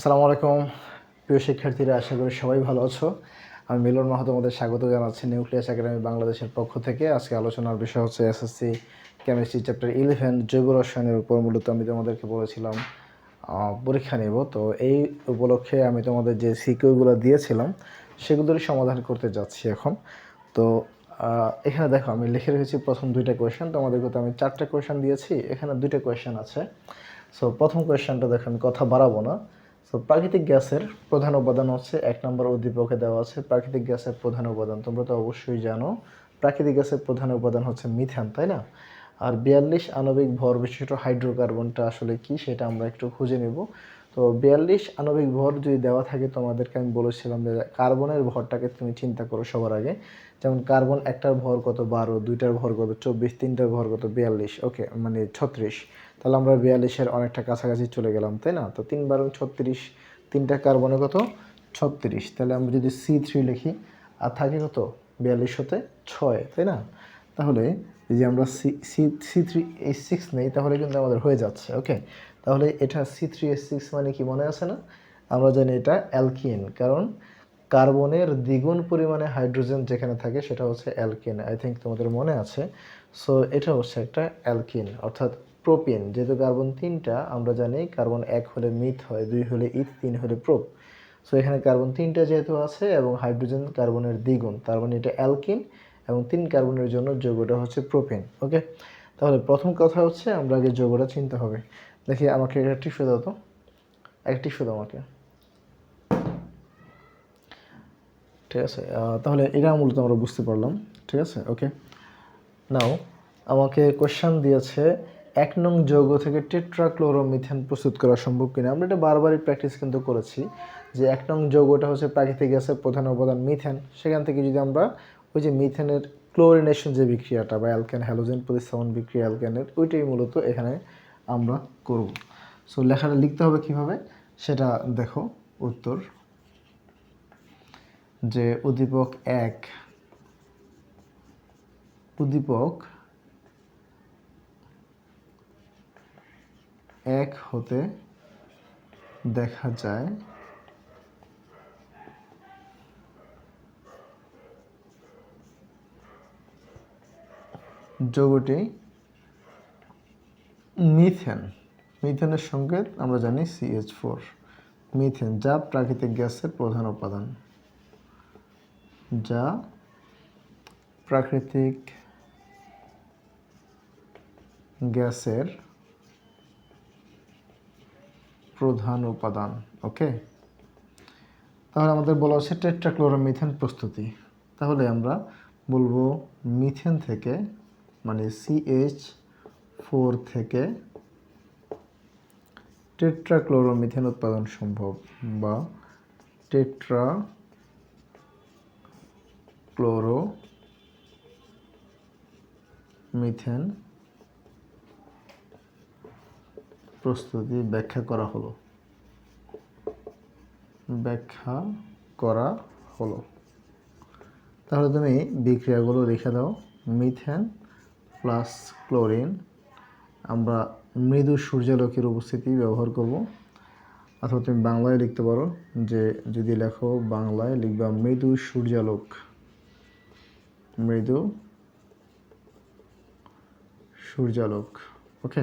আসসালামু আলাইকুম। প্রিয় শিক্ষার্থীরা, আশা করি সবাই ভালো আছো। আমি মিলন মাহাতো তোমাদের স্বাগত জানাচ্ছি নিউক্লিয়াস একাডেমি বাংলাদেশের পক্ষ থেকে। আজকে আলোচনার বিষয় হচ্ছে এসএসসি কেমিস্ট্রি চ্যাপ্টার ইলেভেন জৈব রসায়নের উপর মূলত আমি তোমাদেরকে বলেছিলাম পরীক্ষা নেব। তো এই উপলক্ষে আমি তোমাদের যে সিকিউগুলো দিয়েছিলাম, সেগুলোরই সমাধান করতে যাচ্ছি এখন। তো এখানে দেখো, আমি লিখে রেখেছি প্রথম দুইটা কোয়েশ্চেন তোমাদেরকে তো আমি চারটা কোয়েশ্চেন দিয়েছি, এখানে দুইটা কোয়েশ্চেন আছে। সো প্রথম কোয়েশ্চেনটা দেখো, আমি কথা বাড়াবো না। সো প্রাকৃতিক গ্যাসের প্রধান উপাদান হচ্ছে, এক নম্বর উদ্দীপকে দেওয়া আছে, প্রাকৃতিক গ্যাসের প্রধান উপাদান। তোমরা তো অবশ্যই জানো, প্রাকৃতিক গ্যাসের প্রধান উপাদান হচ্ছে মিথেন, তাই না? আর বিয়াল্লিশ আণবিক ভর বিশিষ্ট হাইড্রোকার্বনটা আসলে কি, সেটা আমরা একটু খুঁজে নেব। তো বিয়াল্লিশ আণবিক ভর যদি দেওয়া থাকে তোমাদেরকে আমি বলেছিলাম যে কার্বনের ভরটাকে তুমি চিন্তা করো সবার আগে। যেমন কার্বন একটার ভর কত বারো, দুইটার ভর কত চব্বিশ, তিনটার ভর কত বিয়াল্লিশ, ওকে মানে ছত্রিশ। তাহলে আমরা বিয়াল্লিশের অনেকটা কাছাকাছি চলে গেলাম, তাই না? তো তিন বারো ছত্রিশ, তিনটা কার্বনে কত? ছত্রিশ। তাহলে আমরা যদি সি থ্রি লিখি, আর থাকে কত? বিয়াল্লিশ হতে ছয়, তাই না? তাহলে যদি আমরা C C C three H six নেই, তাহলে কিন্তু আমাদের হয়ে যাচ্ছে, ওকে? তাহলে এটা সি থ্রি এইচ সিক্স মানে কি মনে আছে না? আমরা জানি এটা অ্যালকিন, কারণ কার্বনের দ্বিগুণ পরিমাণে হাইড্রোজেন যেখানে থাকে সেটা হচ্ছে অ্যালকিন আই থিঙ্ক তোমাদের মনে আছে। সো এটা হচ্ছে একটা অ্যালকিন, অর্থাৎ প্রোপিন, যেহেতু কার্বন তিনটা, আমরা জানি কার্বন এক হলে মিথ হয়, দুই হলে ইথ, তিন হলে প্রোপ। সো এখানে কার্বন তিনটা যেহেতু আছে এবং হাইড্রোজেন কার্বনের দ্বিগুণ, তার মানে এটা অ্যালকিন এবং তিন কার্বনের জন্য যৌগটা হচ্ছে প্রোপিন ওকে তাহলে প্রথম কথা হচ্ছে, আমরা আগে যৌগটা চিনতে হবে। দেখি আমাকে একটা টিস্যু দাও তো। একটা টিস্যু দাও আমাকে। ঠিক আছে তাহলে এটা মূলত আমরা বুঝতে পারলাম। ঠিক আছে ওকে নাও আমাকে কোশ্চেন দিয়েছে, এক নং যৌগ থেকে টেট্রাক্লোরোমিথেন প্রস্তুত করা সম্ভব কিনা? আমরা এটা বারবারই প্র্যাকটিস কিন্তু করেছি যে এক নং যৌগটা হচ্ছে প্রাকৃতিক গ্যাসের প্রধান উপাদান মিথেন সেখান থেকে যদি আমরা ওই যে মিথেনের ক্লোরিনেশন যে বিক্রিয়াটা বা অ্যালকেন হ্যালোজেন প্রতিস্থাপন বিক্রিয়া অ্যালকেনের ওইটাই মূলত এখানে আমরা করব। সো লেখাটা লিখতে হবে কীভাবে? সেটা দেখো, উত্তর। যে উদ্দীপক এক উদ্দীপক এক হতে দেখা যায় যৌগটি মিথেন। মিথেনের সংকেত আমরা জানি সিএইচ ফোর মিথেন যা প্রাকৃতিক গ্যাসের প্রধান উপাদান। যা প্রাকৃতিক গ্যাসের প্রধান উপাদান, ওকে? তাহলে আমাদের বলা হচ্ছে টেট্রাক্লোরোমিথেন প্রস্তুতি। তাহলে আমরা বলব মিথেন থেকে মানে সিএইচ ফোর থেকে টেট্রাক্লোরোমিথেন উৎপাদন সম্ভব বা টেট্রা ক্লোরো মিথেন প্রস্তুতি ব্যাখ্যা করা হলো। ব্যাখ্যা করা হলো। তাহলে তুমি বিক্রিয়াগুলো লিখে দাও। মিথেন প্লাস ক্লোরিন আমরা মৃদু সূর্যালোকের উপস্থিতি ব্যবহার করব। অথবা তুমি বাংলায় লিখতে পারো যে, যদি লেখো বাংলায় লিখবা মৃদু সূর্যালোক। মৃদু সূর্যালোক। ওকে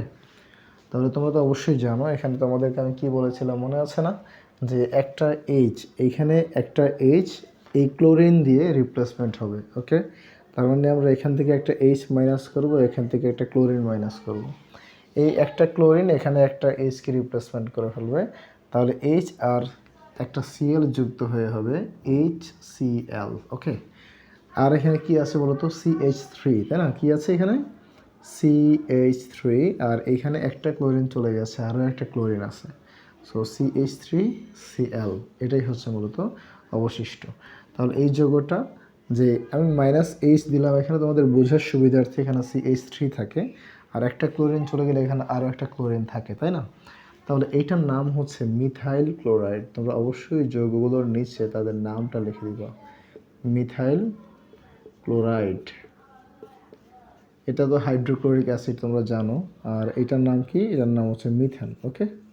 তাহলে তোমরা তো অবশ্যই জানো, এখানে তোমাদেরকে আমি কী বলেছিলাম মনে আছে না? যে একটা এইচ এইখানে একটা এইচ এই ক্লোরিন দিয়ে রিপ্লেসমেন্ট হবে। ওকে তার মানে আমরা এখান থেকে একটা এইচ মাইনাস করব, এখান থেকে একটা ক্লোরিন মাইনাস করব। এই একটা ক্লোরিন এখানে একটা এইচকে রিপ্লেসমেন্ট করে ফেলবে। তাহলে এইচ আর একটা সিএল যুক্ত হয়ে হবে এইচ সিএল ওকে আর এখানে কি আছে বলতো? সিএইচ থ্রি তাই না? কি আছে এখানে? সিএইচ থ্রি আর এখানে একটা ক্লোরিন চলে গেছে, আরও একটা ক্লোরিন আছে। সো সিএইচ থ্রি সিএল এটাই হচ্ছে মূলত অবশিষ্ট। তাহলে এই যৌগটা যে আমি মাইনাস এইচ দিলাম এখানে, তোমাদের বোঝার সুবিধার্থে এখানে সিএইচ থ্রি থাকে। আর একটা ক্লোরিন চলে গেলে এখানে আরও একটা ক্লোরিন থাকে, তাই না? তাহলে এইটার নাম হচ্ছে মিথাইল ক্লোরাইড তোমরা অবশ্যই যৌগগুলোর নিচে তাদের নামটা লিখে দিবা। মিথাইল ক্লোরাইড এটা তো হাইড্রোক্লোরিক অ্যাসিড তোমরা জানো। আর এটার নাম কি? এটার নাম হচ্ছে মিথেন ওকে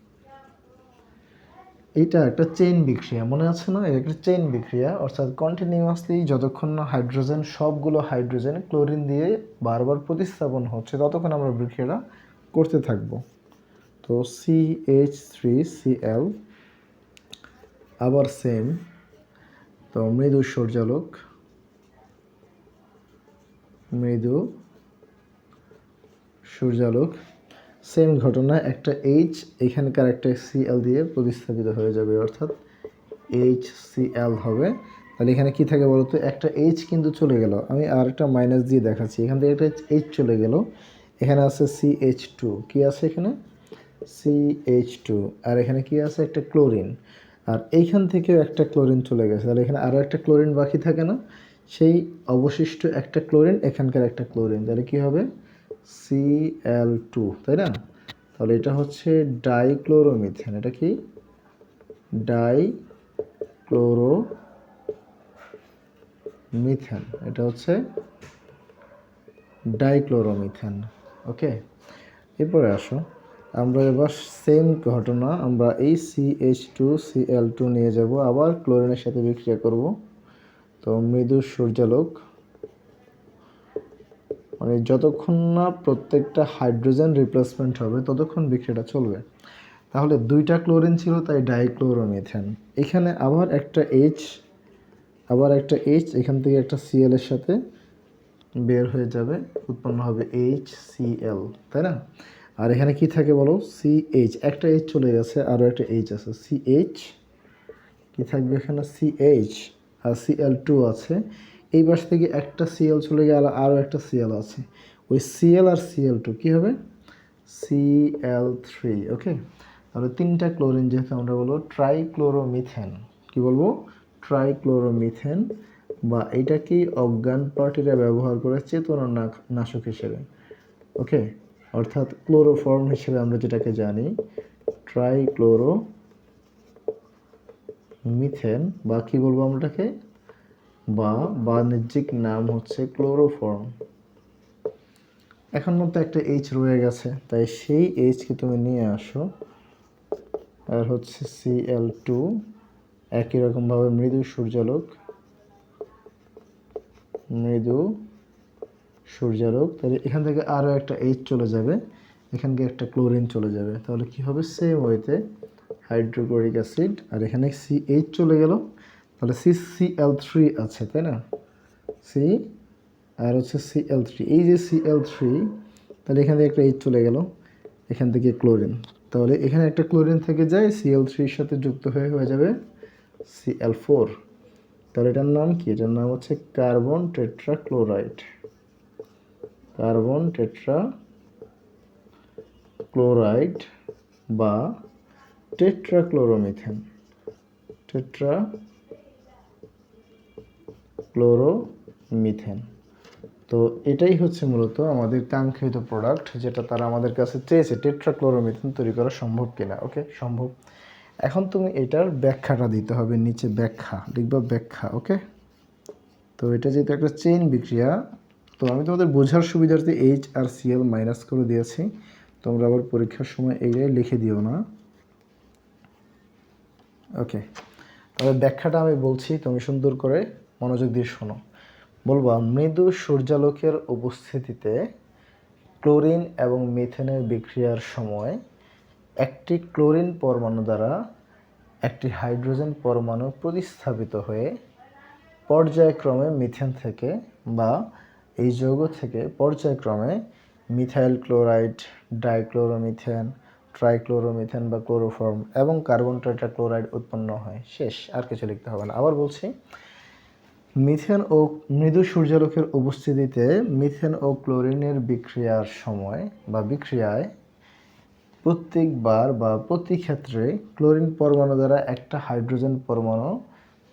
এইটা একটা চেইন বিক্রিয়া, মনে আছে না? এটা একটা চেইন বিক্রিয়া, অর্থাৎ কন্টিনিউয়াসলি যতক্ষণ না হাইড্রোজেন সবগুলো হাইড্রোজেন ক্লোরিন দিয়ে বারবার প্রতিস্থাপন হচ্ছে, ততক্ষণ আমরা বিক্রিয়াটা করতে থাকব। তো C H three C L আবার সেম তো মৃদু সূর্যালোক মৃদু সূর্যালোক সেম ঘটনা, একটা এইচ এখানকার একটা সিএল দিয়ে প্রতিস্থাপিত হয়ে যাবে, অর্থাৎ এইচ সিএল হবে। তাহলে এখানে কি থাকে বলতো একটা এইচ কিন্তু চলে গেল। আমি আর একটা মাইনাস দিয়ে দেখাচ্ছি। এখান থেকে একটা এইচ চলে গেল। এখানে আছে সি এইচ টু কী আছে এখানে? সি এইচ টু আর এখানে কি আছে? একটা ক্লোরিন আর এইখান থেকেও একটা ক্লোরিন চলে গেছে। তাহলে এখানে আরও একটা ক্লোরিন বাকি থাকে না? সেই অবশিষ্ট একটা ক্লোরিন এখানকার একটা ক্লোরিন তাহলে কি হবে? সি এল টু তাই না? তাহলে এটা হচ্ছে ডাইক্লোরোমিথেন এটা কি? ডাই ক্লোরো মিথেন এটা হচ্ছে ডাইক্লোরোমিথেন ওকে এরপরে আসো, আমরা এবার সেম ঘটনা, আমরা এই C H two C L two নিয়ে যাব, আবার ক্লোরিনের সাথে বিক্রিয়া করব। তো মৃদু সূর্যালোক মানে যতক্ষণ না প্রত্যেকটা হাইড্রোজেন রিপ্লেসমেন্ট হবে, ততক্ষণ বিক্রিয়াটা চলবে। তাহলে দুইটা ক্লোরিন ছিল, তাই ডাইক্লোরোমিথেন এখানে আবার একটা এইচ আবার একটা এইচ এখান থেকে একটা সিএল এর সাথে বের হয়ে যাবে, উৎপন্ন হবে এইচ সিএল তাই না? আর এখানে কি থাকে বলো? সি এইচ একটা এইচ চলে গেছে আরও একটা এইচ আছে। সি এইচ কি থাকবে এখানে? সি এইচ আর সিএল টু আছে। এই পাশ থেকে একটা সিএল চলে গেল, আরও একটা সিএল আছে। ওই সিএল আর সিএল টু কী হবে? সিএল থ্রি ওকে তাহলে তিনটা ক্লোরিন যেহেতু আমরা বলব ট্রাইক্লোরোমিথেন কি বলব? ট্রাইক্লোরোমিথেন বা এটাকেই অজ্ঞান পার্টিরা ব্যবহার করে চেতনা নাশক হিসেবে ওকে অর্থাৎ ক্লোরোফর্ম হিসেবে আমরা যেটাকে জানি ট্রাইক্লোরো মিথেন বা কি বলব আমরা এটাকে বা বাণিজ্যিক নাম হচ্ছে ক্লোরোফর্ম। এখন মতো একটা এইচ রয়ে গেছে, তাই সেই এইচকে তুমি নিয়ে আসো। আর হচ্ছে সিএল টু একই রকমভাবে মৃদু সূর্যালোক। মৃদু সূর্যালোক, তাহলে এখান থেকে আরও একটা এইচ চলে যাবে, এখানকে একটা ক্লোরিন চলে যাবে। তাহলে কি হবে? সেম ওয়েতে হাইড্রোক্লোরিক অ্যাসিড আর এখানে সি এইচ চলে গেল। তাহলে সি সি এল থ্রি আছে, তাই না? সি আর হচ্ছে সি এল থ্রি এই যে সি এল থ্রি তাহলে এখান থেকে একটা এইচ চলে গেল, এখান থেকে ক্লোরিন তাহলে এখানে একটা ক্লোরিন থেকে যায় সি এল থ্রির সাথে যুক্ত হয়ে হয়ে যাবে সি এল ফোর তাহলে এটার নাম কি? এটার নাম হচ্ছে carbon tetra chloride carbon tetra chloride বা টেট্রাক্লোরোমিথেন টেট্রা ক্লোরোমিথেন তো এটাই হচ্ছে মূলত আমাদের কাঙ্ক্ষিত প্রোডাক্ট যেটা তারা আমাদের কাছে চেয়েছে টেট্রাক্লোরোমিথেন তৈরি করা সম্ভব কিনা ওকে সম্ভব। এখন তুমি এটার ব্যাখ্যাটা দিতে হবে, নিচে ব্যাখ্যা, লিখবা ব্যাখ্যা ওকে তো এটা যেহেতু একটা চেইন বিক্রিয়া, তো আমি তোমাদের বোঝার সুবিধার্থে এইচ আর সিএল মাইনাস করে দিয়েছি। তোমরা আবার পরীক্ষার সময় এইটাই লিখে দিও না। ওকে তবে ব্যাখ্যাটা আমি বলছি, তুমি সুন্দর করে মনোযোগ দিয়ে শোনো। বলবা, মৃদু সূর্যালোকের উপস্থিতিতে ক্লোরিন এবং মিথেনের বিক্রিয়ার সময় একটি ক্লোরিন পরমাণু দ্বারা একটি হাইড্রোজেন পরমাণু প্রতিস্থাপিত হয়ে পর্যায়ক্রমে মিথেন থেকে বা এই যৌগ থেকে পর্যায়ক্রমে মিথাইল ক্লোরাইড, ডাইক্লোরোমিথেন, ট্রাইক্লোরোমিথেন বা ক্লোরোফর্ম এবং কার্বন টেট্রাক্লোরাইড উৎপন্ন হয়। শেষ, আর কিছু লিখতে হবে না। আবার বলছি মিথেন ও মৃদু সূর্যালোকের উপস্থিতিতে মিথেন ও ক্লোরিনের বিক্রিয়ার সময় বা বিক্রিয়ায় প্রত্যেকবার বা প্রতি ক্ষেত্রে ক্লোরিন পরমাণু দ্বারা একটা হাইড্রোজেন পরমাণু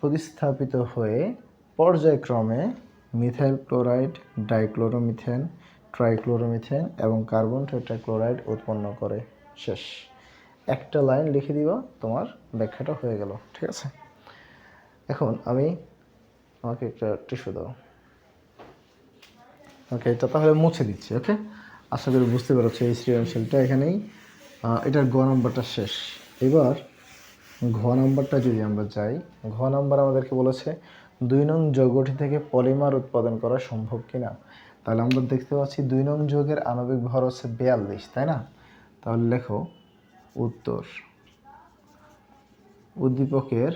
প্রতিস্থাপিত হয়ে পর্যায়ক্রমে মিথাইল ক্লোরাইড, ডাইক্লোরোমিথেন, ট্রাইক্লোরোমিথেন এবং কার্বন টেট্রাক্লোরাইড উৎপন্ন করে। শেষ। একটা লাইন লিখে দিবা, তোমার ব্যাখ্যাটা হয়ে গেল। ঠিক আছে? এখন আমি আমাকে একটা টিস্যু দাও। ওকে এটা তাহলে মুছে দিচ্ছি ওকে আশা করি বুঝতে পেরেছ, এই সৃজনশীলটা এখানেই। এটার গ নম্বরটা শেষ। এবার ঘ নাম্বারটা যদি আমরা যাই, ঘ নাম্বার আমাদেরকে বলেছে, দুই নং যৌগটি থেকে পলিমার উৎপাদন করা সম্ভব কিনা? তাহলে আমরা দেখতে পাচ্ছি দুই নং যৌগের আণবিক ভর হচ্ছে বিয়াল্লিশ, তাই না? তাহলে লেখো, উত্তর। উদ্দীপকের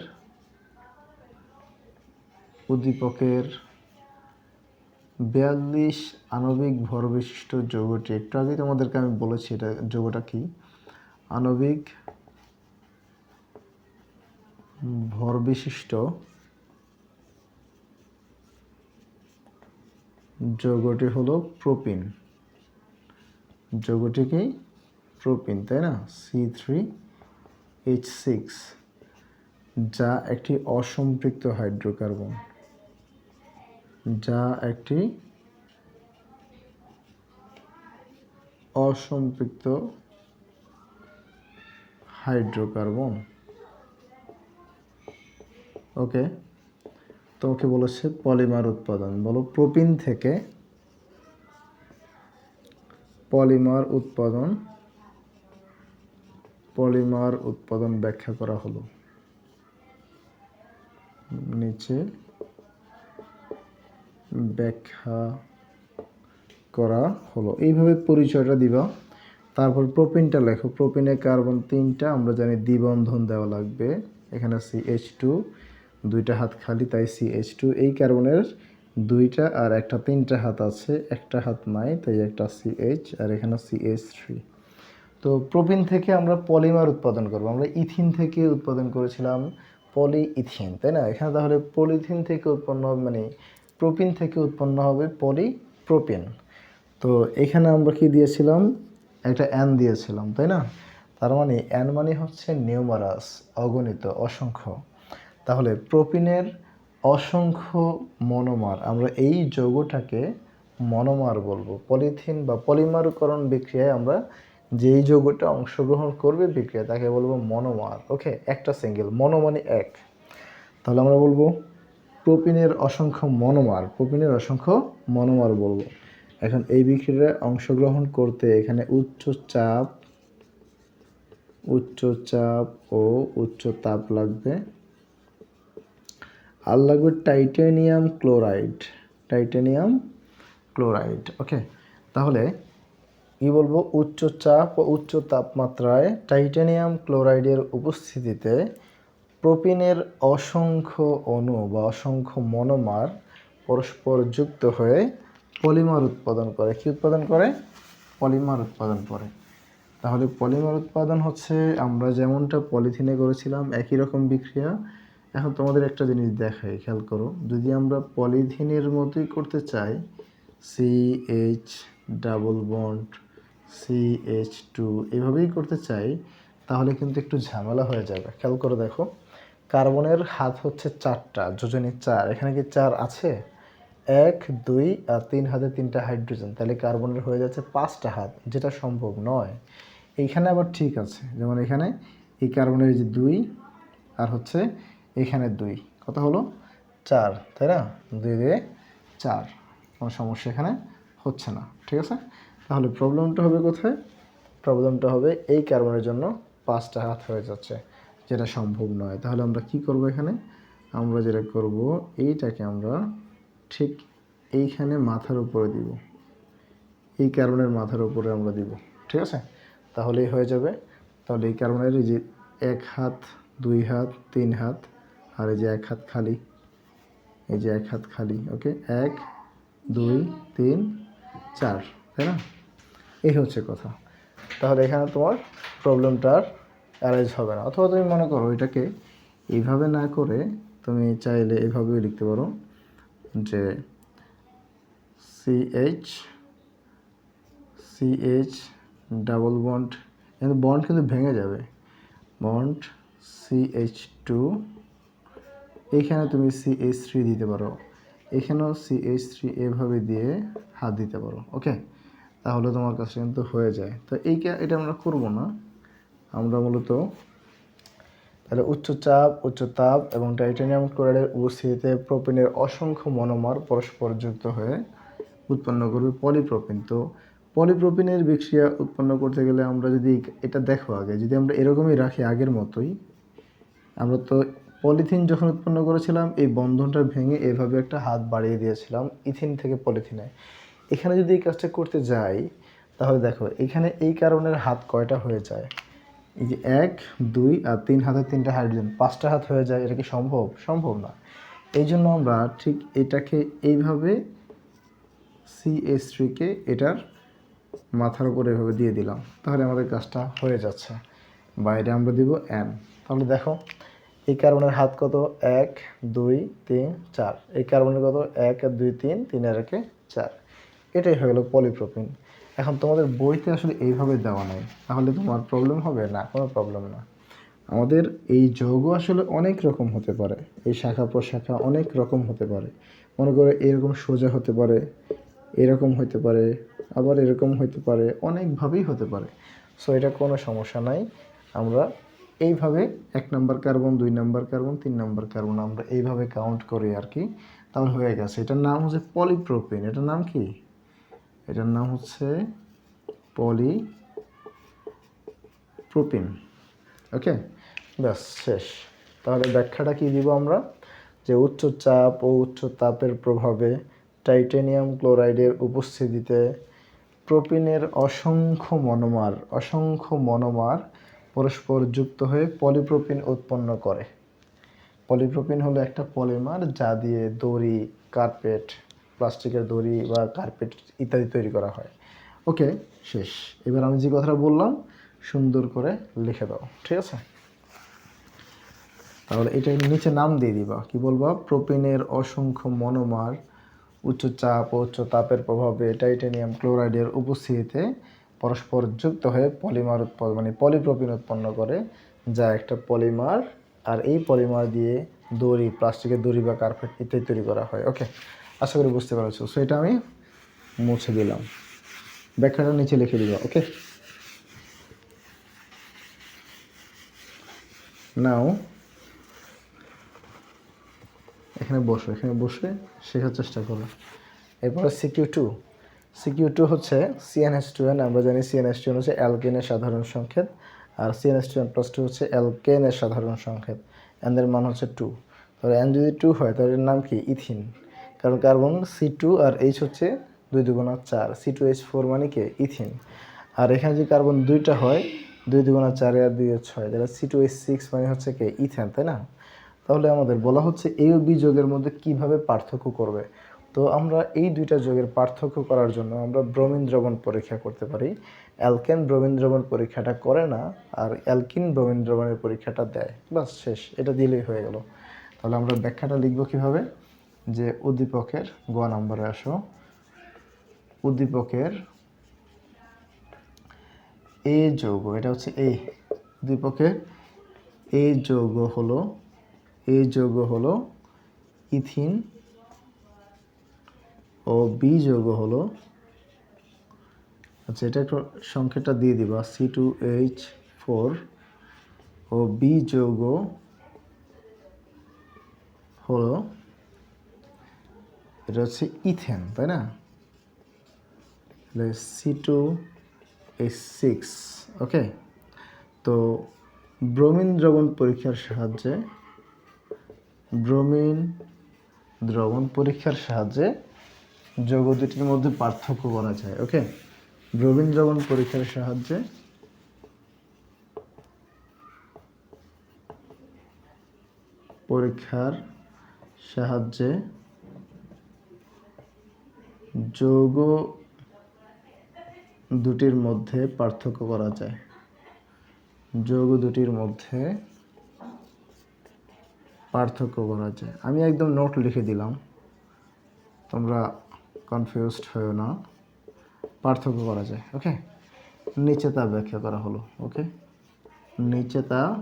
উদ্দীপকের বিয়াল্লিশ আণবিক ভর বিশিষ্ট যৌগটি একটু আগে তোমাদেরকে আমি বলেছি এটা যৌগটা কি? আণবিক ভর বিশিষ্ট যৌগটি হলো প্রোপিন। যৌগটি কি? প্রোপিন, তাই না? সি থ্রি এইচ সিক্স, যা একটি অসম্পৃক্ত হাইড্রোকার্বন। যা একটি অসম্পৃক্ত হাইড্রোকার্বন। ওকে, তোমাকে বলেছে পলিমার উৎপাদন। বলো, প্রোপিন থেকে পলিমার উৎপাদন পলিমার উৎপাদন ব্যাখ্যা করা হলো। নিচে ব্যাখ্যা করা হলো। এইভাবে পরিচয়টা দিবা। তারপর প্রোপিনটা লেখো। প্রোপিনে কার্বন তিনটা, আমরা জানি দ্বিবন্ধন দেওয়া লাগবে। এখানে সি এইচ টু দুইটা হাত খালি, তাই সি এইচ টু এই কার্বনের দুইটা আর একটা তিনটা হাত আছে, একটা হাত নাই, তাই একটা সি এইচ আর এখানে সি এইচ থ্রি তো প্রোপিন থেকে আমরা পলিমার উৎপাদন করব। আমরা ইথিন থেকে উৎপাদন করেছিলাম পলি ইথিন তাই না? এখানে তাহলে পলিথিন থেকে উৎপন্ন মানে প্রোপিন থেকে উৎপন্ন হবে পলি প্রোপিন তো এখানে আমরা কি দিয়েছিলাম? একটা অ্যান দিয়েছিলাম, তাই না? তার মানে অ্যান মানে হচ্ছে নিউমারাস অগণিত, অসংখ্য। তাহলে প্রোপিনের অসংখ্য মনোমার আমরা এই যৌগটাকে মনোমার বলব। পলিথিন বা পলিমারকরণ বিক্রিয়ায় আমরা যেই যৌগটা অংশগ্রহণ করবে বিক্রিয়া তাকে বলব মনোমার ওকে একটা সিঙ্গেল মনো মানে এক। তাহলে আমরা বলব প্রোপিনের অসংখ্য মনোমার, প্রোপিনের অসংখ্য মনোমার বলব। এখন এই বিক্রিয়ায় অংশগ্রহণ করতে এখানে উচ্চ চাপ উচ্চ চাপ ও উচ্চ তাপ লাগবে। আর লাগবে titanium chloride titanium chloride, okay? তাহলে কি বলব? উচ্চ চাপ ও উচ্চ তাপমাত্রায় টাইটেনিয়াম ক্লোরাইডের উপস্থিতিতে প্রোপিনের অসংখ্য অণু বা অসংখ্য মনোমার পরস্পর যুক্ত হয়ে পলিমার উৎপাদন করে। কি উৎপাদন করে? পলিমার উৎপাদন করে। তাহলে পলিমার উৎপাদন হচ্ছে আমরা যেমনটা পলিথিনে করেছিলাম, একই রকম বিক্রিয়া। এখন তোমাদের একটা জিনিস দেখাই, খেয়াল করো। যদি আমরা পলিথিনের মতোই করতে চাই C H double bond C H two এভাবেই করতে চাই, তাহলে কিন্তু একটু ঝামেলা হয়ে যাবে। খেয়াল করে দেখো। কার্বনের হাত হচ্ছে চারটা, যোজনী চার। এখানে কি চার আছে? এক, দুই আর তিন হাতে তিনটা হাইড্রোজেন। তাহলে কার্বনের হয়ে যাচ্ছে পাঁচটা হাত, যেটা সম্ভব নয়। এইখানে আবার ঠিক আছে, যেমন এখানে এই কার্বনের যে দুই আর হচ্ছে এখানে দুই। কত হলো? চার, তাই না? দুই দিয়ে চার। কোনো সমস্যা এখানে হচ্ছে না, ঠিক আছে? তাহলে প্রবলেমটা হবে কোথায়? প্রবলেমটা হবে এই কার্বনের জন্য পাঁচটা হাত হয়ে যাচ্ছে। যেটা সম্ভব নয়। তাহলে আমরা কি করব এখানে? আমরা যেটা করব, এইটাকে আমরা ঠিক এইখানে মাথার উপরে দিব। এই কার্বনের মাথার উপরে আমরা দিব। ঠিক আছে? তাহলেই হয়ে যাবে। তাহলে এই কার্বনের এই যে এক হাত, দুই হাত, তিন হাত, আর এই যে এক হাত খালি। এই যে এক হাত খালি, ওকে? এক, দুই, তিন, চার, তাই না? এই হচ্ছে কথা। তাহলে এখানে তোমার প্রবলেমটা আর অ্যারাইজ হবে না। অথবা তুমি মনে করো এটাকে এইভাবে না করে তুমি চাইলে এভাবেও লিখতে পারো, যে C H C H double bond কিন্তু বন্ড কিন্তু ভেঙে যাবে। বন্ড সিএইচ টু এইখানে তুমি সিএইচ থ্রি দিতে পারো। এখানেও সিএইচ থ্রি এভাবে দিয়ে হাত দিতে পারো। ওকে তাহলে তোমার কাছে কিন্তু হয়ে যায়। তো এই কা- এটা আমরা করব না। আমরা মূলত তাহলে উচ্চ চাপ, উচ্চ তাপ এবং টাইটানিয়াম ক্লোরাইডের উপস্থিতিতে প্রোপিনের অসংখ্য মনোমার পরস্পর যুক্ত হয়ে উৎপন্ন করবে পলিপ্রোপিন। তো পলিপ্রোপিনের বিক্রিয়া উৎপন্ন করতে গেলে আমরা যদি এটা দেখো আগে, যদি আমরা এরকমই রাখি আগের মতোই, আমরা তো পলিথিন যখন উৎপন্ন করেছিলাম, এই বন্ধনটা ভেঙে এভাবে একটা হাত বাড়িয়ে দিয়েছিলাম ইথিন থেকে পলিথিনে। এখানে যদি এই কাজটা করতে যাই, তাহলে দেখো, এখানে এই কারণের হাত কয়টা হয়ে যায়? এই যে এক, দুই আর তিন হাতে তিনটা হাইড্রোজেন পাঁচটা হাত হয়ে যায়, এটা কি সম্ভব? সম্ভব না। এই জন্য আমরা ঠিক এটাকে এইভাবে সি এস থ্রিকে এটার মাথার উপরে এভাবে দিয়ে দিলাম। তাহলে আমাদের কাজটা হয়ে যাচ্ছে। বাইরে আমরা দিব এন তাহলে দেখো, এই কার্বনের হাত কত? এক, দুই, তিন, চার। এই কার্বনের কত? এক, দুই, তিন তিন আর একে চার। এটাই হয়ে গেল পলিপ্রোপিন এখন তোমাদের বইতে আসলে এইভাবে দেওয়া নাই। তাহলে তোমার প্রবলেম হবে? না, কোনো প্রবলেম না। আমাদের এই যৌগ আসলে অনেক রকম হতে পারে। এই শাখা প্রশাখা অনেক রকম হতে পারে। মনে করে এরকম সোজা হতে পারে, এরকম হতে পারে, আবার এরকম হতে পারে, অনেকভাবেই হতে পারে। সো এটা কোনো সমস্যা নাই। আমরা এইভাবে এক নাম্বার কার্বন দুই নাম্বার কার্বন তিন নাম্বার কার্বন আমরা এইভাবে কাউন্ট করি আর কি। তাহলে হয়ে গেছে। এটার নাম হচ্ছে পলিপ্রোপিন এটার নাম কি? এটার নাম হচ্ছে পলি প্রোপিন ওকে? ব্যাস, শেষ। তাহলে ব্যাখ্যাটা কি দিব আমরা? যে উচ্চ চাপ ও উচ্চ তাপের প্রভাবে টাইটেনিয়াম ক্লোরাইডের উপস্থিতিতে প্রোপিনের অসংখ্য মনোমার অসংখ্য মনোমার পরস্পর যুক্ত হয়ে পলিপ্রোপিন উৎপন্ন করে। পলিপ্রোপিন হলো একটা পলিমার যা দিয়ে দড়ি, কার্পেট প্লাস্টিকের দড়ি বা কার্পেট ইত্যাদি তৈরি করা হয়। ওকে শেষ। এবার আমি যে কথাটা বললাম, সুন্দর করে লিখে দাও, ঠিক আছে? তাহলে এটা নিচে নাম দিয়ে দিবা। কি বলবা? প্রোপিনের অসংখ্য মনোমার, উচ্চ চাপ ও উচ্চ তাপের প্রভাবে টাইটেনিয়াম ক্লোরাইডের উপস্থিতিতে পরস্পর যুক্ত হয়ে পলিমার উৎপন্ন মানে পলিপ্রোপিন উৎপন্ন করে, যা একটা পলিমার, আর এই পলিমার দিয়ে দড়ি, প্লাস্টিকের দড়ি বা কার্পেট ইত্যাদি তৈরি করা হয়। ওকে আশা করি বুঝতে পারছ। সো এটা আমি মুছে দিলাম। ব্যাখ্যাটা নিচে লিখে দিবা ওকে নাও এখানে বসো, এখানে বসে শেখার চেষ্টা করো। এরপরে সিকিউ টু সিকিউ টু হচ্ছে C N S two N আমরা জানি C N S two N হচ্ছে অ্যালকেনের সাধারণ সংকেত, আর C N S two N plus two হচ্ছে অ্যালকেনের সাধারণ সংকেত এনদের মান হচ্ছে টু তাহলে এন যদি টু হয়, তাহলে নাম কি? ইথিন। কারণ কার্বন সি টু আর এইচ হচ্ছে দুই দুগুণা চার। সি টু এইচ ফোর মানে কি? ইথিন। আর এখানে যদি কার্বন দুইটা হয়, দুই দুগুণা চারে আর দুই ছয়, তাহলে সি টু এইচ সিক্স মানে হচ্ছে কি? ইথেন, তাই না? তাহলে আমাদের বলা হচ্ছে এই ও বি যোগের মধ্যে কীভাবে পার্থক্য করবে? তো আমরা এই দুইটা যোগের পার্থক্য করার জন্য আমরা ব্রোমিন দ্রবণ পরীক্ষা করতে পারি। অ্যালকেন ব্রোমিন দ্রবণ পরীক্ষাটা করে না, আর অ্যালকিন ব্রোমিন দ্রবণের পরীক্ষাটা দেয়। বাস শেষ। এটা দিলেই হয়ে গেল। তাহলে আমরা ব্যাখ্যাটা লিখব কীভাবে? যে উদ্দীপকের গ নম্বরে আসো। উদ্দীপকের এ যৌগ, এটা হচ্ছে এ। উদ্দীপকের এ যৌগ হলো, এ যৌগ হলো ইথিন ও বি যৌগ হলো আচ্ছা এটা একটু সংখ্যাটা দিয়ে দিবা, সি টু এইচ ফোর। ও বি যৌগ হলো এটা হচ্ছে ইথেন, তাই না? C two H six okay তো ব্রোমিন দ্রবণ পরীক্ষার সাহায্যে ব্রোমিন দ্রবণ পরীক্ষার সাহায্যে যৌগ দুটির মধ্যে পার্থক্য করা যায় ওকে ব্রোমিন দ্রবণ পরীক্ষার সাহায্যে পরীক্ষার সাহায্যে যৌগ দুটির মধ্যে পার্থক্য করা যায়। যৌগ দুটির মধ্যে পার্থক্য করা যায়। আমি একদম নোট লিখে দিলাম। তোমরা কনফিউজড হয়েও না। পার্থক্য করা যায় ওকে নিচে তা ব্যাখ্যা করা হলো ওকে নিচে তা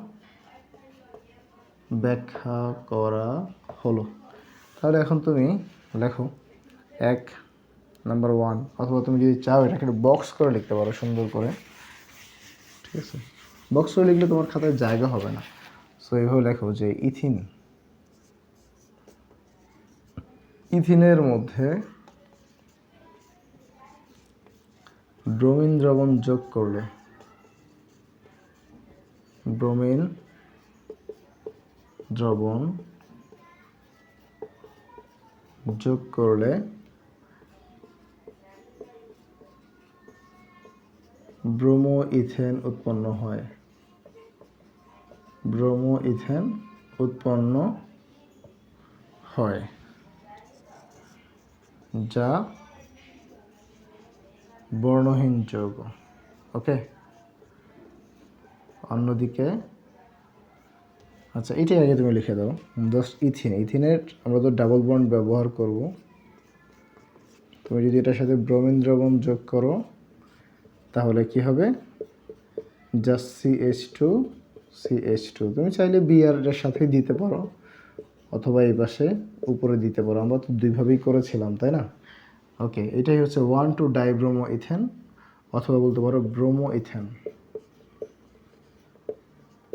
ব্যাখ্যা করা হলো। তাহলে এখন তুমি লেখো, এক নাম্বার ওয়ান অথবা তুমি যদি চাও এটাকে বক্স করে লিখতে পারো, সুন্দর করে। ঠিক আছে? বক্স করে লিখলে তোমার খাতায় জায়গা হবে না। সো এইভাবে লেখো যে ইথিন। ইথিনের মধ্যে ব্রোমিন দ্রবণ যোগ করলে, ব্রোমিন দ্রবণ যোগ করলে ব্রোমো ইথেন উৎপন্ন হয়। ব্রোমো ইথেন উৎপন্ন হয়, যা বর্ণহীন যৌগ। ওকে অন্যদিকে আচ্ছা এটাই আগে তুমি লিখে দাও। Just ethene. ইথিনের আমরা তো ডাবল বন্ড ব্যবহার করব। তুমি যদি এটার সাথে ব্রোমিন দ্রবণ যোগ করো তাহলে কি হবে? Just C H two C H two তুমি চাইলে বিয়ার এর সাথেই দিতে পারো, অথবা এই পাশে উপরে দিতে পারো। আমরা তো দুইভাবেই করেছিলাম, তাই না? ওকে, এটাই হচ্ছে ওয়ান টু ডাইব্রোমো ইথেন অথবা বলতে পারো ব্রোমো ইথেন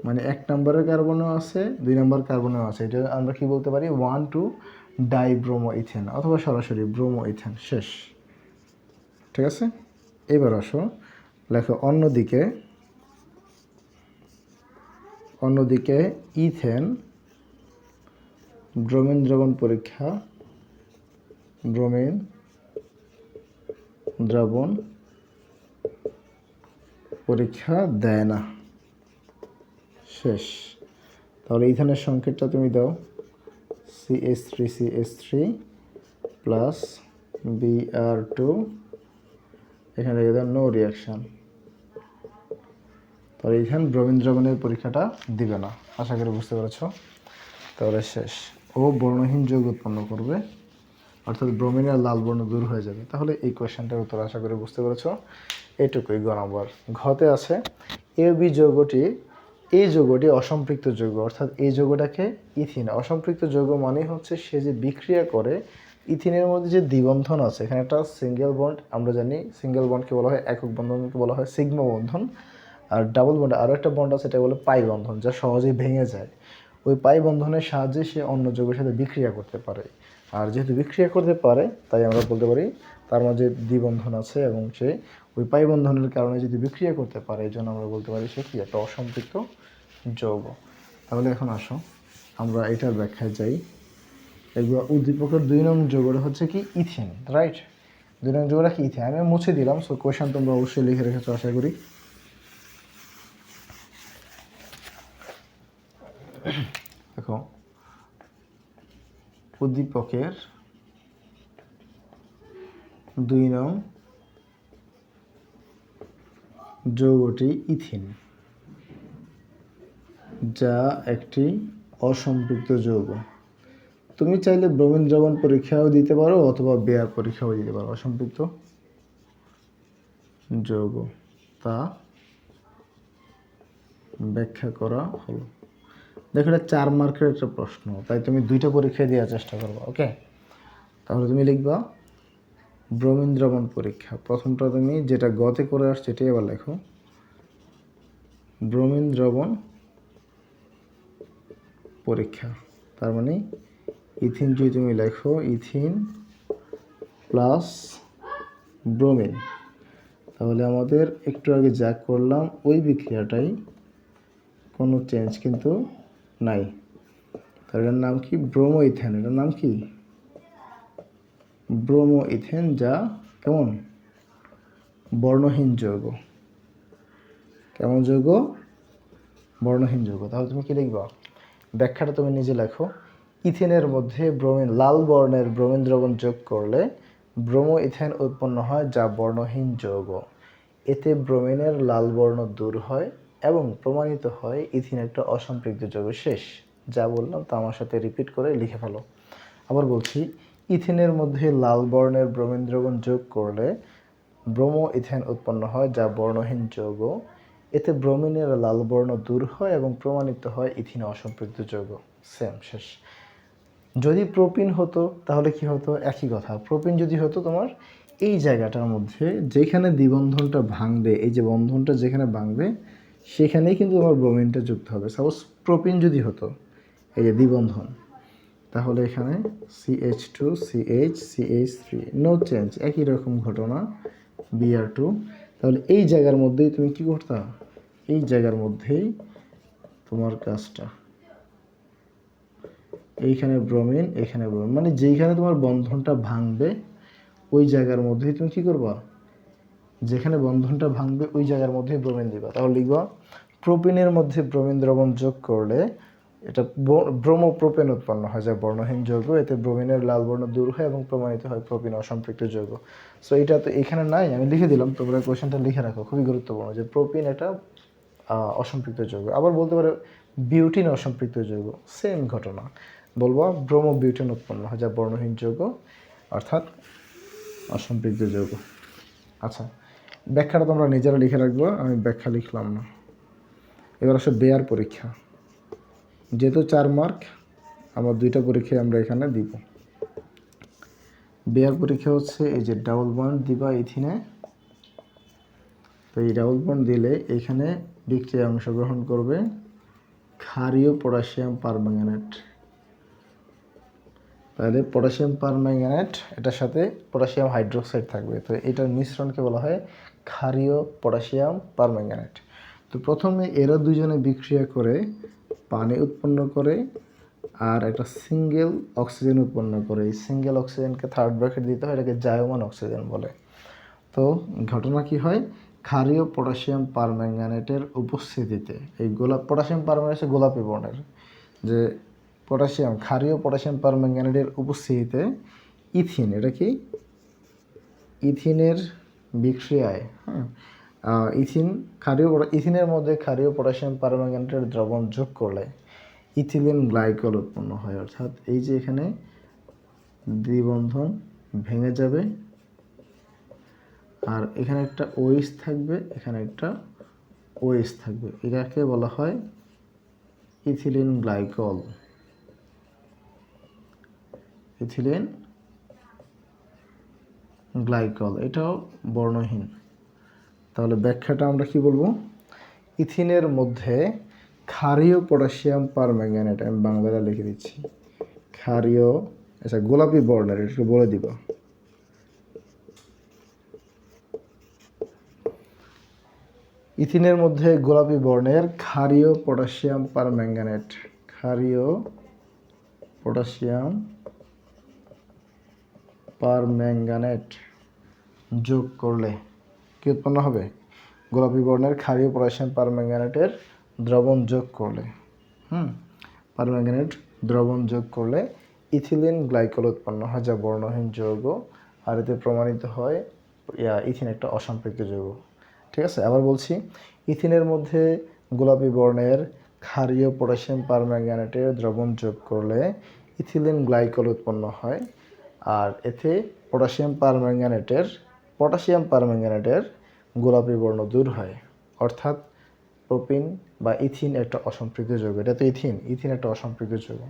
মানে এক নম্বরের কার্বনও আছে, দুই নম্বর কার্বনও আছে। এটা আমরা কি বলতে পারি? ওয়ান টু ডাইব্রোমো ইথেন অথবা সরাসরি ব্রোমো ইথেন শেষ। ঠিক আছে? এবার আসো। লেখো, অন্যদিকে অন্যদিকে ইথেন, ব্রোমিন দ্রবণ পরীক্ষা, ব্রোমিন দ্রবণ পরীক্ষা দেয় না। শেষ। তাহলে ইথানের সংকেতটা তুমি দাও। C S three C S three plus B R two এখানে নো রিয়াকশান তাহলে ইথান ব্রবীন দ্রবণের পরীক্ষাটা দিবে না। আশা করি বুঝতে পেরেছ? তাহলে শেষ। ও বর্ণহীন যোগ উৎপন্ন করবে, অর্থাৎ ব্রোমিনের লাল বর্ণ দূর হয়ে যাবে। তাহলে এই কোয়েশ্চেনটার উত্তর আশা করি বুঝতে পেরেছ। এটুকুই গ নম্বর। ঘতে আছে, এ বি যৌগটি, এই যৌগটি অসম্পৃক্ত যৌগ, অর্থাৎ এই যৌগটাকে ইথিন। অসম্পৃক্ত যৌগ মানে হচ্ছে সে যে বিক্রিয়া করে, ইথিনের মধ্যে যে দ্বিবন্ধন আছে, এখানে একটা সিঙ্গেল বন্ড আমরা জানি সিঙ্গেল বন্ডকে বলা হয়, একক বন্ধনকে বলা হয় সিগমা বন্ধন। আর ডাবল বন্ড আরও একটা বন্ড আছে এটা বলে পাই বন্ধন, যা সহজেই ভেঙে যায়। ওই পাই বন্ধনের সাহায্যে সে অন্য যৌগের সাথে বিক্রিয়া করতে পারে। আর যেহেতু বিক্রিয়া করতে পারে, তাই আমরা বলতে পারি তার মাঝে দ্বিবন্ধন আছে এবং সে ওই পাই বন্ধনের কারণে যদি বিক্রিয়া করতে পারে, এই জন্য আমরা বলতে পারি সে কি? একটা অসম্পৃক্ত যৌগ। তাহলে এখন আসো, আমরা এটার ব্যাখ্যায় যাই। এগুলো উদ্দীপকের দুই নং যৌগটা হচ্ছে কি? ইথিন রাইট দুই নং যৌগটা কি? ইথিন, আমি মুছে দিলাম সো কোয়েশন তোমরা অবশ্যই লিখে রেখেছো, আশা করি দেখো উদ্দীপকের দুই নং যৌগটি ইথিন, যা একটি অসম্পৃক্ত যৌগ। তুমি চাইলে ব্রোমিন দ্রবণ পরীক্ষাও দিতে পারো অথবা বেয়ার পরীক্ষাও দিতে পারো। অসম্পৃক্ত যৌগ। তা ব্যাখ্যা করা হলো। দেখো, এটা চার মার্কের একটা প্রশ্ন, তাই তুমি দুইটা পরীক্ষা দেওয়ার চেষ্টা করবে, ওকে? তাহলে তুমি লিখবা ব্রোমিন দ্রবণ পরীক্ষা। প্রথমটা তুমি যেটা গতে করে আসছে, এটাই আবার লেখো। ব্রোমিন দ্রবণ পরীক্ষা, তার মানে ইথিন যদি তুমি লেখো, ইথিন প্লাস ব্রোমিন। তাহলে আমাদের একটু আগে যা করলাম, ওই বিক্রিয়াটাই কোনো চেঞ্জ কিন্তু নাই। তার এটার নাম কি? ব্রোমো ইথেন এটার নাম কি? ব্রোমো ইথেন যা কেমন? বর্ণহীন যৌগ। কেমন যৌগ? বর্ণহীন যৌগ। তাহলে তুমি কি লিখবা? ব্যাখ্যাটা তুমি নিজে লেখো। ইথেনের মধ্যে ব্রোমিন লাল বর্ণের ব্রোমিন দ্রবণ যোগ করলে ব্রোমো ইথেন উৎপন্ন হয় যা বর্ণহীন যৌগ। এতে ব্রোমিনের লাল বর্ণ দূর হয়। এবং প্রমাণিত হয় ইথিন একটা অসম্পৃক্ত যৌগ শেষ, যা বললাম তা আমার সাথে রিপিট করে লিখে ফেলো। আবার বলছি, ইথিনের মধ্যে লাল বর্ণের ব্রোমিন দ্রবণ যোগ করলে ব্রোমো ইথেন উৎপন্ন হয়, যা বর্ণহীন যৌগ। এতে ব্রোমিনের লাল বর্ণ দূর হয় এবং প্রমাণিত হয় ইথিন অসম্পৃক্ত যৌগ সেম শেষ। যদি প্রোপিন হতো, তাহলে কি হতো? একই কথা। প্রোপিন যদি হতো তোমার, এই জায়গাটার মধ্যে যেখানে দ্বিবন্ধনটা ভাঙবে, এই যে বন্ধনটা যেখানে ভাঙবে সেখানেই কিন্তু তোমার ব্রোমিনটা যুক্ত হবে। সাপোজ প্রোপিন যদি হতো, এই যে দ্বিবন্ধন, তাহলে এখানে C H two C H C H three no change একই রকম ঘটনা বিআর টু তাহলে এই জায়গার মধ্যেই তুমি কি করতা? এই জায়গার মধ্যেই তোমার কাজটা। এইখানে ব্রোমিন এখানে ব্রোমিন মানে যেইখানে তোমার বন্ধনটা ভাঙবে, ওই জায়গার মধ্যেই তুমি কি করবা? যেখানে বন্ধনটা ভাঙবে ওই জায়গার মধ্যেই ব্রোমিন দিবা। তাহলে লিখবা, প্রোপিনের মধ্যে ব্রোমিন দ্রবণ যোগ করলে এটা ব্রোমোপ্রোপেন উৎপন্ন হয়, যা বর্ণহীন যৌগ, এতে ব্রোমিনের লাল বর্ণ দূর হয় এবং প্রমাণিত হয় প্রোপিন অসম্পৃক্ত যৌগ। সো এটা তো এখানে নাই, আমি লিখে দিলাম, তোমরা কোয়েশ্চেনটা লিখে রাখো, খুবই গুরুত্বপূর্ণ যে প্রোপিন এটা অসম্পৃক্ত যৌগ। আবার বলতে পারে, বিউটিন অসম্পৃক্ত যৌগ সেম ঘটনা। বলব ব্রোমো বিউটিন উৎপন্ন হয়, যা বর্ণহীন যৌগ, অর্থাৎ অসম্পৃক্ত যৌগ। আচ্ছা ব্যাখ্যাটা তোমরা নিজেরা লিখে রাখব, আমি ব্যাখ্যা লিখলাম না। এবার আসলে বেয়ার পরীক্ষা। যেহেতু চার মার্ক, আমার দুইটা পরীক্ষায় আমরা এখানে দিব। বেয়ার পরীক্ষা হচ্ছে এই যে ডাবল বন্ড দিবা ইথিনে। তো এই ডাবল বন্ড দিলে এখানে বিক্রিয়ায় অংশগ্রহণ করবে ক্ষারীয় পটাশিয়াম পারম্যাঙ্গানেট তাহলে পটাশিয়াম পারম্যাঙ্গানেট, এটার সাথে পটাশিয়াম হাইড্রোক্সাইড থাকবে। তো এটার মিশ্রণকে বলা হয় ক্ষারীয় পটাশিয়াম পারম্যাঙ্গানেট। তো প্রথমে এরা দুজনে বিক্রিয়া করে পানি উৎপন্ন করে আর একটা সিঙ্গেল অক্সিজেন উৎপন্ন করে। এই সিঙ্গেল অক্সিজেনকে থার্ড ব্র্যাকেট দিতে হয়, এটাকে জায়মান অক্সিজেন বলে। তো ঘটনা কি হয়? ক্ষারীয় পটাশিয়াম পারম্যাঙ্গানেটের উপস্থিতিতে, এই গোলাপ, পটাশিয়াম পারম্যাঙ্গানেট গোলাপি বর্ণের, যে পটাশিয়াম, ক্ষারীয় পটাশিয়াম পারম্যাঙ্গানেটের উপস্থিতিতে ইথিন, এটা কি? ইথিনের বিক্রিয়ায় হ্যাঁ। ইথিন, ক্ষারীয় ইথিনের মধ্যে ক্ষারীয় পটাশিয়াম পারম্যাঙ্গানেটের দ্রবণ যোগ করলে ইথিলিন গ্লাইকল উৎপন্ন হয়, অর্থাৎ এই যে এখানে দ্বিবন্ধন ভেঙে যাবে, আর এখানে একটা ওইস থাকবে, এখানে একটা ওইস থাকবে। এটাকে বলা হয় ইথিলিন গ্লাইকল। ইথিলিন গ্লাইকল, এটাও বর্ণহীন। তাহলে ব্যাখ্যাটা আমরা কি বলব? ইথিনের মধ্যে ক্ষারীয় পটাশিয়াম পারম্যাঙ্গানেট আমি বাংলাটা লিখে দিচ্ছি। ক্ষারীয় আচ্ছা গোলাপি বর্ণের একটু বলে দিবা। ইথিনের মধ্যে গোলাপি বর্ণের ক্ষারীয় পটাশিয়াম পারম্যাঙ্গানেট ক্ষারীয় পটাশিয়াম পারম্যাঙ্গানেট যোগ করলে কি উৎপন্ন হবে? গোলাপি বর্ণের ক্ষারীয় পটাশিয়াম পারম্যাঙ্গানেটের দ্রবণ যোগ করলে, হুম পারম্যাঙ্গানেট দ্রবণ যোগ করলে ইথিলিন গ্লাইকল উৎপন্ন হয়, যা বর্ণহীন যৌগ আর এতে প্রমাণিত হয় ইথিন একটা অসম্পৃক্ত যৌগ। ঠিক আছে, আবার বলছি, ইথিনের মধ্যে গোলাপি বর্ণের ক্ষারীয় পটাশিয়াম পারম্যাঙ্গানেটের দ্রবণ যোগ করলে ইথিলিন গ্লাইকল উৎপন্ন হয় আর এতে পটাশিয়াম পারম্যাঙ্গানেটের পটাশিয়াম পারম্যাঙ্গানেটের গোলাপি বর্ণ দূর হয়। অর্থাৎ প্রোপিন বা ইথিন একটা অসম্পৃক্ত যৌগ। এটা তো ইথিন ইথিন একটা অসম্পৃক্ত যৌগ।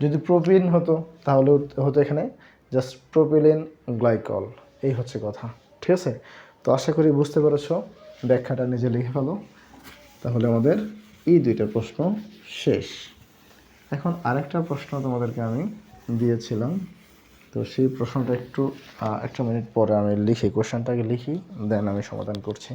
যদি প্রোপিন হতো, তাহলে হতো এখানে জাস্ট প্রোপিলিন গ্লাইকল এই হচ্ছে কথা, ঠিক আছে? তো আশা করি বুঝতে পেরেছ, ব্যাখ্যাটা নিজে লিখে ফেলো। তাহলে আমাদের এই দুইটা প্রশ্ন শেষ। এখন আরেকটা প্রশ্ন তোমাদেরকে আমি দিয়েছিলাম। তো সেই প্রশ্নটা একটু একটা মিনিট পরে আমি লিখি কোশ্চেনটাকে লিখি দেন আমি সমাধান করছি।